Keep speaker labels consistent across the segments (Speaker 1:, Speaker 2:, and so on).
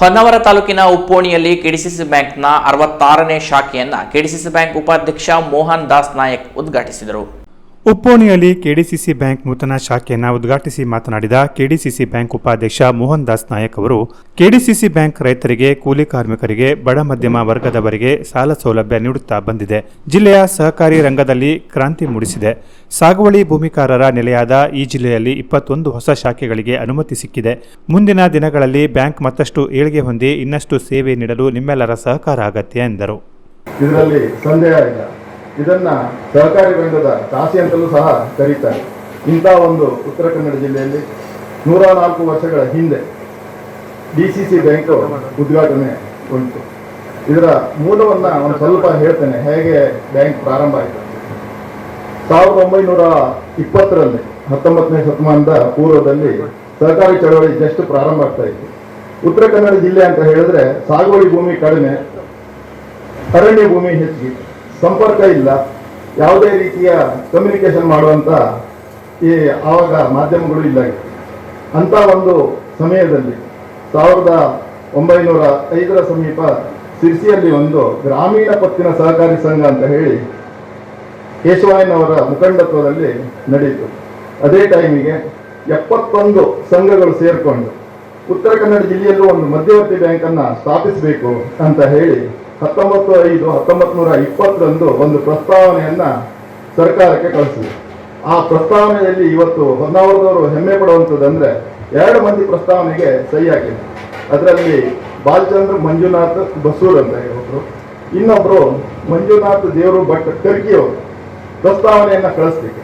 Speaker 1: ಹೊನ್ನಾವರ ತಾಲೂಕಿನ ಉಪ್ಪೋಣಿಯಲ್ಲಿ ಕೆಡಿಸಿಸಿ ಬ್ಯಾಂಕ್ನ ಅರವತ್ತಾರನೇ ಶಾಖೆಯನ್ನ ಕೆಡಿಸಿಸಿ ಬ್ಯಾಂಕ್ ಉಪಾಧ್ಯಕ್ಷ ಮೋಹನ್ ದಾಸ್ ನಾಯಕ್ ಉದ್ಘಾಟಿಸಿದರು.
Speaker 2: ಉಪ್ಪೋಣಿಯಲ್ಲಿ ಕೆಡಿಸಿಸಿ ಬ್ಯಾಂಕ್ ನೂತನ ಶಾಖೆಯನ್ನು ಉದ್ಘಾಟಿಸಿ ಮಾತನಾಡಿದ ಕೆಡಿಸಿಸಿ ಬ್ಯಾಂಕ್ ಉಪಾಧ್ಯಕ್ಷ ಮೋಹನ್ ದಾಸ್ ನಾಯಕ್ ಅವರು, ಕೆಡಿಸಿಸಿ ಬ್ಯಾಂಕ್ ರೈತರಿಗೆ, ಕೂಲಿ ಕಾರ್ಮಿಕರಿಗೆ, ಬಡ ಮಧ್ಯಮ ವರ್ಗದವರಿಗೆ ಸಾಲ ಸೌಲಭ್ಯ ನೀಡುತ್ತಾ ಬಂದಿದೆ. ಜಿಲ್ಲೆಯ ಸಹಕಾರಿ ರಂಗದಲ್ಲಿ ಕ್ರಾಂತಿ ಮೂಡಿಸಿದೆ. ಸಾಗುವಳಿ ಭೂಮಿಕಾರರ ನೆಲೆಯಾದ ಈ ಜಿಲ್ಲೆಯಲ್ಲಿ ಇಪ್ಪತ್ತೊಂದು ಹೊಸ ಶಾಖೆಗಳಿಗೆ ಅನುಮತಿ ಸಿಕ್ಕಿದೆ. ಮುಂದಿನ ದಿನಗಳಲ್ಲಿ ಬ್ಯಾಂಕ್ ಮತ್ತಷ್ಟು ಏಳಿಗೆ ಹೊಂದಿ ಇನ್ನಷ್ಟು ಸೇವೆ ನೀಡಲು ನಿಮ್ಮೆಲ್ಲರ ಸಹಕಾರ ಅಗತ್ಯ ಎಂದರು.
Speaker 3: ಇದರಲ್ಲಿ ಸಂದೇಹ ಇಲ್ಲ. ಇದನ್ನ ಸಹಕಾರಿ ವೃಂದದ ಕಾಸಿ ಅಂತಲೂ ಸಹ ಕರೀತಾರೆ. ಇಂಥ ಒಂದು ಉತ್ತರ ಕನ್ನಡ ಜಿಲ್ಲೆಯಲ್ಲಿ ನೂರ ನಾಲ್ಕು ವರ್ಷಗಳ ಹಿಂದೆ ಡಿ ಸಿ ಸಿ ಬ್ಯಾಂಕ್ ಉದ್ಘಾಟನೆ ಉಂಟು. ಇದರ ಮೂಲವನ್ನ ಒಂದು ಸ್ವಲ್ಪ ಹೇಳ್ತೇನೆ, ಹೇಗೆ ಬ್ಯಾಂಕ್ ಪ್ರಾರಂಭ ಆಯಿತು. ಸಾವಿರದ ಒಂಬೈನೂರ ಇಪ್ಪತ್ತರಲ್ಲಿ, ಹತ್ತೊಂಬತ್ತನೇ ಶತಮಾನದ ಪೂರ್ವದಲ್ಲಿ ಸಹಕಾರಿ ಚಳವಳಿ ಜಸ್ಟ್ ಪ್ರಾರಂಭ ಆಗ್ತಾ ಇತ್ತು. ಉತ್ತರ ಕನ್ನಡ ಜಿಲ್ಲೆ ಅಂತ ಹೇಳಿದ್ರೆ ಸಾಗುವಳಿ ಭೂಮಿ ಕಡಿಮೆ, ಅರಣ್ಯ ಭೂಮಿ ಹೆಚ್ಚಿಗೆ ಸಂಪರ್ಕ ಇಲ್ಲ. ಯಾವುದೇ ರೀತಿಯ ಕಮ್ಯುನಿಕೇಷನ್ ಮಾಡುವಂಥ ಈ ಆವಾಗ ಮಾಧ್ಯಮಗಳು ಇಲ್ಲ ಅಂಥ ಒಂದು ಸಮಯದಲ್ಲಿ ಸಾವಿರದ ಒಂಬೈನೂರ ಐದರ ಸಮೀಪ ಸಿರ್ಸಿಯಲ್ಲಿ ಒಂದು ಗ್ರಾಮೀಣ ಪತ್ತಿನ ಸಹಕಾರಿ ಸಂಘ ಅಂತ ಹೇಳಿ ಕೇಶವಾಯನವರ ಮುಖಂಡತ್ವದಲ್ಲಿ ನಡೆಯಿತು ಅದೇ ಟೈಮಿಗೆ ಎಪ್ಪತ್ತೊಂದು ಸಂಘಗಳು ಸೇರಿಕೊಂಡು ಉತ್ತರ ಕನ್ನಡ ಜಿಲ್ಲೆಯಲ್ಲೂ ಒಂದು ಮಧ್ಯವರ್ತಿ ಬ್ಯಾಂಕನ್ನು ಸ್ಥಾಪಿಸಬೇಕು ಅಂತ ಹೇಳಿ ಹತ್ತೊಂಬತ್ತು ಐದು ಹತ್ತೊಂಬತ್ತು ನೂರ ಇಪ್ಪತ್ತರಂದು ಒಂದು ಪ್ರಸ್ತಾವನೆಯನ್ನ ಸರ್ಕಾರಕ್ಕೆ ಕಳಿಸಿದೆ. ಆ ಪ್ರಸ್ತಾವನೆಯಲ್ಲಿ ಇವತ್ತು ಹೊನ್ನಾವರದವರು ಹೆಮ್ಮೆ ಪಡುವಂಥದ್ದಂದ್ರೆ ಎರಡು ಮಂದಿ ಪ್ರಸ್ತಾವನೆಗೆ ಸಹಿ ಹಾಕಿದೆ ಅದರಲ್ಲಿ ಬಾಲಚಂದ್ರ ಮಂಜುನಾಥ್ ಬಸೂರ್ ಅಂತ ಹೇಳಿದ್ರು ಇನ್ನೊಬ್ಬರು ಮಂಜುನಾಥ್ ದೇವರು ಭಟ್ ಕರ್ಕಿಯವರು ಪ್ರಸ್ತಾವನೆಯನ್ನ ಕಳಿಸ್ಲಿಕ್ಕೆ.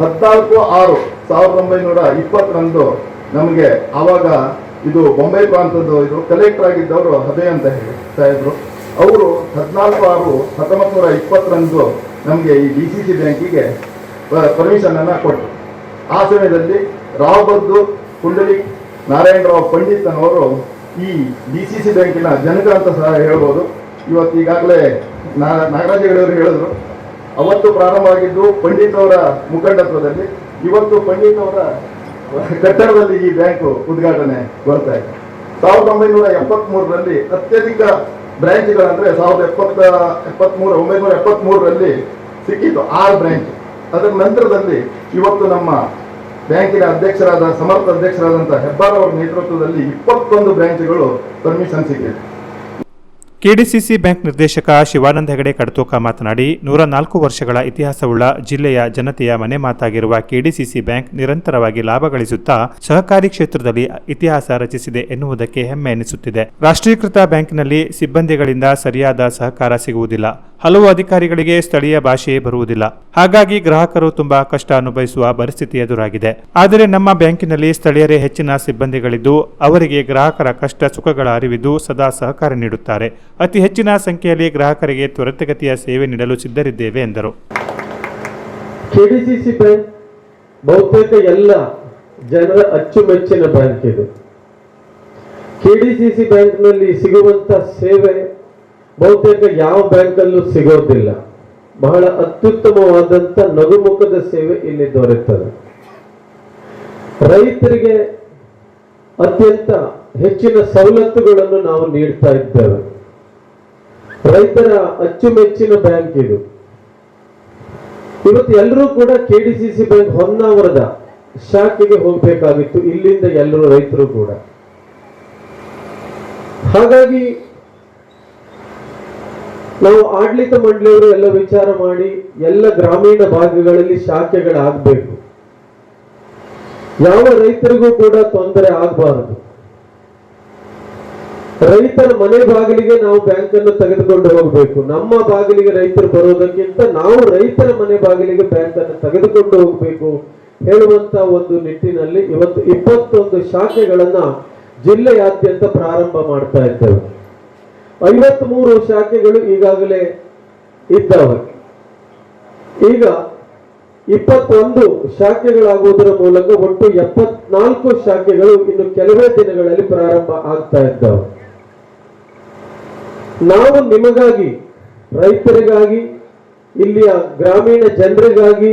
Speaker 3: ಹದಿನಾಲ್ಕು ಆರು ಸಾವಿರದ ಒಂಬೈನೂರ ಇಪ್ಪತ್ತರಂದು ನಮಗೆ ಆವಾಗ ಇದು ಬೊಂಬೈ ಪ್ರಾಂತದ್ದು ಇದು ಕಲೆಕ್ಟರ್ ಆಗಿದ್ದವರು ಅದೇ ಅಂತ ಹೇಳಿ ಇದ್ರು. ಅವರು ಹದಿನಾಲ್ಕು ಆರು ಹತ್ತೊಂಬತ್ತು ನೂರ ಇಪ್ಪತ್ತರಂದು ನಮಗೆ ಈ ಡಿ ಸಿ ಸಿ ಬ್ಯಾಂಕಿಗೆ ಪರ್ಮಿಷನನ್ನು ಕೊಟ್ಟರು ಆ ಸಮಯದಲ್ಲಿ ರಾವ್ ಬದ್ದು ಕುಂಡಲಿ ನಾರಾಯಣರಾವ್ ಪಂಡಿತ್ ಅನ್ನೋರು ಈ ಡಿ ಸಿ ಸಿ ಬ್ಯಾಂಕಿನ ಜನಕ ಅಂತ ಸಹ ಹೇಳ್ಬೋದು. ಇವತ್ತು ಈಗಾಗಲೇ ನಾಗರಾಜ ಹೆಗಡೆಯವರು ಹೇಳಿದ್ರು. ಅವತ್ತು ಪ್ರಾರಂಭ ಆಗಿದ್ದು ಪಂಡಿತ್ ಅವರ ಮುಖಂಡತ್ವದಲ್ಲಿ. ಇವತ್ತು ಪಂಡಿತ್ ಅವರ ಕಟ್ಟಡದಲ್ಲಿ ಈ ಬ್ಯಾಂಕು ಉದ್ಘಾಟನೆ ಬರ್ತಾ ಇದೆ. ಸಾವಿರದ ಒಂಬೈನೂರ ಎಪ್ಪತ್ತ್ ಮೂರರಲ್ಲಿ ಅತ್ಯಧಿಕ ಬ್ರಾಂಚ್ಗಳಂದ್ರೆ ಸಾವಿರದ ಎಪ್ಪತ್ತ ಎಪ್ಪತ್ತ್ಮೂರು ಒಂಬೈನೂರ ಎಪ್ಪತ್ತ್ ಮೂರರಲ್ಲಿ ಸಿಕ್ಕಿತ್ತು ಆರು ಬ್ರಾಂಚ್ ಅದರ ನಂತರದಲ್ಲಿ ಇವತ್ತು ನಮ್ಮ ಬ್ಯಾಂಕಿನ ಅಧ್ಯಕ್ಷರಾದ, ಸಮರ್ಥ ಅಧ್ಯಕ್ಷರಾದಂತಹ ಹೆಬ್ಬಾರ್ ಅವರ ನೇತೃತ್ವದಲ್ಲಿ ಇಪ್ಪತ್ತೊಂದು ಬ್ರಾಂಚ್ಗಳು ಪರ್ಮಿಷನ್ ಸಿಕ್ಕಿದೆ
Speaker 2: ಕೆಡಿಸಿಸಿ ಬ್ಯಾಂಕ್ ನಿರ್ದೇಶಕ ಶಿವಾನಂದ ಹೆಗಡೆ ಕಡತೋಕ ಮಾತನಾಡಿ, ನೂರ ನಾಲ್ಕು ವರ್ಷಗಳ ಇತಿಹಾಸವುಳ್ಳ ಜಿಲ್ಲೆಯ ಜನತೆಯ ಮನೆ ಮಾತಾಗಿರುವ ಕೆಡಿಸಿಸಿ ಬ್ಯಾಂಕ್ ನಿರಂತರವಾಗಿ ಲಾಭ ಗಳಿಸುತ್ತಾ ಸಹಕಾರಿ ಕ್ಷೇತ್ರದಲ್ಲಿ ಇತಿಹಾಸ ರಚಿಸಿದೆ ಎನ್ನುವುದಕ್ಕೆ ಹೆಮ್ಮೆ ಎನಿಸುತ್ತಿದೆ. ರಾಷ್ಟ್ರೀಕೃತ ಬ್ಯಾಂಕ್ನಲ್ಲಿ ಸಿಬ್ಬಂದಿಗಳಿಂದ ಸರಿಯಾದ ಸಹಕಾರ ಸಿಗುವುದಿಲ್ಲ. ಹಲವು ಅಧಿಕಾರಿಗಳಿಗೆ ಸ್ಥಳೀಯ ಭಾಷೆಯೇ ಬರುವುದಿಲ್ಲ. ಹಾಗಾಗಿ ಗ್ರಾಹಕರು ತುಂಬಾ ಕಷ್ಟ ಅನುಭವಿಸುವ ಪರಿಸ್ಥಿತಿ ಎದುರಾಗಿದೆ. ಆದರೆ ನಮ್ಮ ಬ್ಯಾಂಕಿನಲ್ಲಿ ಸ್ಥಳೀಯರೇ ಹೆಚ್ಚಿನ ಸಿಬ್ಬಂದಿಗಳಿದ್ದು, ಅವರಿಗೆ ಗ್ರಾಹಕರ ಕಷ್ಟ ಸುಖಗಳ ಅರಿವಿದ್ದು ಸದಾ ಸಹಕಾರ ನೀಡುತ್ತಾರೆ. ಅತಿ ಹೆಚ್ಚಿನ ಸಂಖ್ಯೆಯಲ್ಲಿ ಗ್ರಾಹಕರಿಗೆ ತ್ವರಿತಗತಿಯ ಸೇವೆ ನೀಡಲು ಸಿದ್ಧರಿದ್ದೇವೆ, ಎಂದರು.
Speaker 4: ಬಹುತೇಕ ಎಲ್ಲ ಜನರ ಅಚ್ಚುಮೆಚ್ಚಿನ ಬ್ಯಾಂಕ್ ಕೆಡಿಸಿಸಿ ಬ್ಯಾಂಕ್ನಲ್ಲಿ ಸಿಗುವಂತ ಸೇವೆ ಬಹುತೇಕ ಯಾವ ಬ್ಯಾಂಕಲ್ಲೂ ಸಿಗೋದಿಲ್ಲ. ಬಹಳ ಅತ್ಯುತ್ತಮವಾದಂತ ನಗುಮುಖದ ಸೇವೆ ಇಲ್ಲಿ ದೊರೆಯುತ್ತದೆ. ರೈತರಿಗೆ ಅತ್ಯಂತ ಹೆಚ್ಚಿನ ಸವಲತ್ತುಗಳನ್ನು ನಾವು ನೀಡ್ತಾ ಇದ್ದೇವೆ. ರೈತರ ಅಚ್ಚುಮೆಚ್ಚಿನ ಬ್ಯಾಂಕ್ ಇದು. ಇವತ್ತು ಎಲ್ಲರೂ ಕೂಡ ಕೆಡಿಸಿಸಿ ಬ್ಯಾಂಕ್ ಹೊನ್ನಾವರದ ಶಾಖೆಗೆ ಹೋಗಬೇಕಾಗಿತ್ತು. ಇಲ್ಲಿಂದ ಎಲ್ಲರೂ ರೈತರು ಕೂಡ. ಹಾಗಾಗಿ ನಾವು ಆಡಳಿತ ಮಂಡಳಿಯವರು ಎಲ್ಲ ವಿಚಾರ ಮಾಡಿ ಎಲ್ಲ ಗ್ರಾಮೀಣ ಭಾಗಗಳಲ್ಲಿ ಶಾಖೆಗಳಾಗಬೇಕು. ಯಾವ ರೈತರಿಗೂ ಕೂಡ ತೊಂದರೆ ಆಗಬಾರದು. ರೈತರ ಮನೆ ಬಾಗಿಲಿಗೆ ನಾವು ಬ್ಯಾಂಕ್ ಅನ್ನು ತೆಗೆದುಕೊಂಡು ಹೋಗಬೇಕು. ನಮ್ಮ ಬಾಗಿಲಿಗೆ ರೈತರು ಬರೋದಕ್ಕಿಂತ ನಾವು ರೈತರ ಮನೆ ಬಾಗಿಲಿಗೆ ಬ್ಯಾಂಕ್ ಅನ್ನು ತೆಗೆದುಕೊಂಡು ಹೋಗಬೇಕು ಹೇಳುವಂತ ಒಂದು ನಿಟ್ಟಿನಲ್ಲಿ ಇವತ್ತು ಇಪ್ಪತ್ತೊಂದು ಶಾಖೆಗಳನ್ನ ಜಿಲ್ಲೆಯಾದ್ಯಂತ ಪ್ರಾರಂಭ ಮಾಡ್ತಾ ಇದ್ದೇವೆ. ಐವತ್ತ್ ಮೂರು ಶಾಖೆಗಳು ಈಗಾಗಲೇ ಇದ್ದಾವೆ ಈಗ ಇಪ್ಪತ್ತೊಂದು ಶಾಖೆಗಳಾಗುವುದರ ಮೂಲಕ ಒಟ್ಟು ಎಪ್ಪತ್ನಾಲ್ಕು ಶಾಖೆಗಳು ಇನ್ನು ಕೆಲವೇ ದಿನಗಳಲ್ಲಿ ಪ್ರಾರಂಭ ಆಗ್ತಾ ಇದ್ದಾವೆ. ನಾವು ನಿಮಗಾಗಿ, ರೈತರಿಗಾಗಿ, ಇಲ್ಲಿಯ ಗ್ರಾಮೀಣ ಜನರಿಗಾಗಿ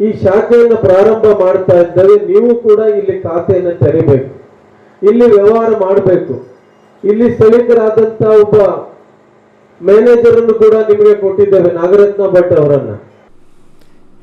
Speaker 4: ಈ ಶಾಖೆಯನ್ನು ಪ್ರಾರಂಭ ಮಾಡ್ತಾ ಇದ್ದೇವೆ. ನೀವು ಕೂಡ ಇಲ್ಲಿ ಖಾತೆಯನ್ನು ತೆರಿಬೇಕು. ಇಲ್ಲಿ ವ್ಯವಹಾರ ಮಾಡಬೇಕು. ಇಲ್ಲಿ ಸ್ಥಳೀಯರಾದಂತ ಒಬ್ಬ ಮ್ಯಾನೇಜರ್ ಅನ್ನು ಕೂಡ ನಿಮಗೆ ಕೊಟ್ಟಿದ್ದೇವೆ, ನಾಗರತ್ನ ಭಟ್ ಅವರನ್ನ.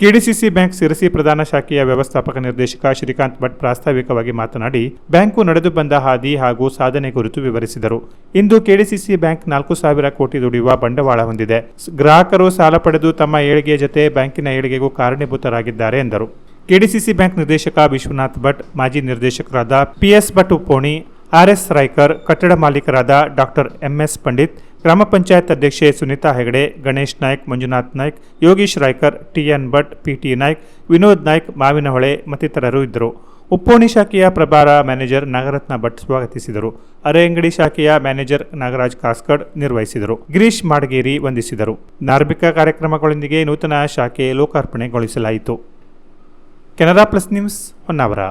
Speaker 2: ಕೆಡಿಸಿಸಿ ಬ್ಯಾಂಕ್ ಸಿರಸಿ ಪ್ರಧಾನ ಶಾಖೆಯ ವ್ಯವಸ್ಥಾಪಕ ನಿರ್ದೇಶಕ ಶ್ರೀಕಾಂತ್ ಭಟ್ ಪ್ರಾಸ್ತಾವಿಕವಾಗಿ ಮಾತನಾಡಿ, ಬ್ಯಾಂಕು ನಡೆದು ಬಂದ ಹಾದಿ ಹಾಗೂ ಸಾಧನೆ ಕುರಿತು ವಿವರಿಸಿದರು. ಇಂದು ಕೆಡಿಸಿಸಿ ಬ್ಯಾಂಕ್ ನಾಲ್ಕು ಸಾವಿರ ಕೋಟಿ ದುಡಿಯುವ ಬಂಡವಾಳ ಹೊಂದಿದೆ. ಗ್ರಾಹಕರು ಸಾಲ ಪಡೆದು ತಮ್ಮ ಏಳಿಗೆಯ ಜೊತೆ ಬ್ಯಾಂಕಿನ ಏಳಿಗೆಗೂ ಕಾರಣೀಭೂತರಾಗಿದ್ದಾರೆ ಎಂದರು. ಕೆಡಿಸಿಸಿ ಬ್ಯಾಂಕ್ ನಿರ್ದೇಶಕ ವಿಶ್ವನಾಥ್ ಭಟ್, ಮಾಜಿ ನಿರ್ದೇಶಕರಾದ ಪಿಎಸ್ ಭಟ್ ಉಪ್ಪೋಣಿ ಆರ್ಎಸ್ ರಾಯ್ಕರ್ ಕಟ್ಟಡ ಮಾಲೀಕರಾದ ಡಾಕ್ಟರ್ ಎಂಎಸ್ ಪಂಡಿತ್, ಗ್ರಾಮ ಪಂಚಾಯತ್ ಅಧ್ಯಕ್ಷೆ ಸುನೀತಾ ಹೆಗಡೆ, ಗಣೇಶ್ ನಾಯ್ಕ್, ಮಂಜುನಾಥ್ ನಾಯ್ಕ್, ಯೋಗೀಶ್ ರಾಯ್ಕರ್, ಟಿಎನ್ ಭಟ್, ಪಿಟಿ ನಾಯ್ಕ್, ವಿನೋದ್ ನಾಯ್ಕ್, ಮಾವಿನಹೊಳೆ ಮತ್ತಿತರರು ಇದ್ದರು. ಉಪ್ಪೋಣಿ ಶಾಖೆಯ ಪ್ರಭಾರ ಮ್ಯಾನೇಜರ್ ನಾಗರತ್ನ ಭಟ್ ಸ್ವಾಗತಿಸಿದರು. ಅರೆಂಗಡಿ ಶಾಖೆಯ ಮ್ಯಾನೇಜರ್ ನಾಗರಾಜ್ ಕಾಸ್ಕಡ್ ನಿರ್ವಹಿಸಿದರು. ಗಿರೀಶ್ ಮಾಡಗೇರಿ ವಂದಿಸಿದರು. ಧಾರ್ಮಿಕ ಕಾರ್ಯಕ್ರಮಗಳೊಂದಿಗೆ ನೂತನ ಶಾಖೆ ಲೋಕಾರ್ಪಣೆಗೊಳಿಸಲಾಯಿತು. Canara plus news Honnavar.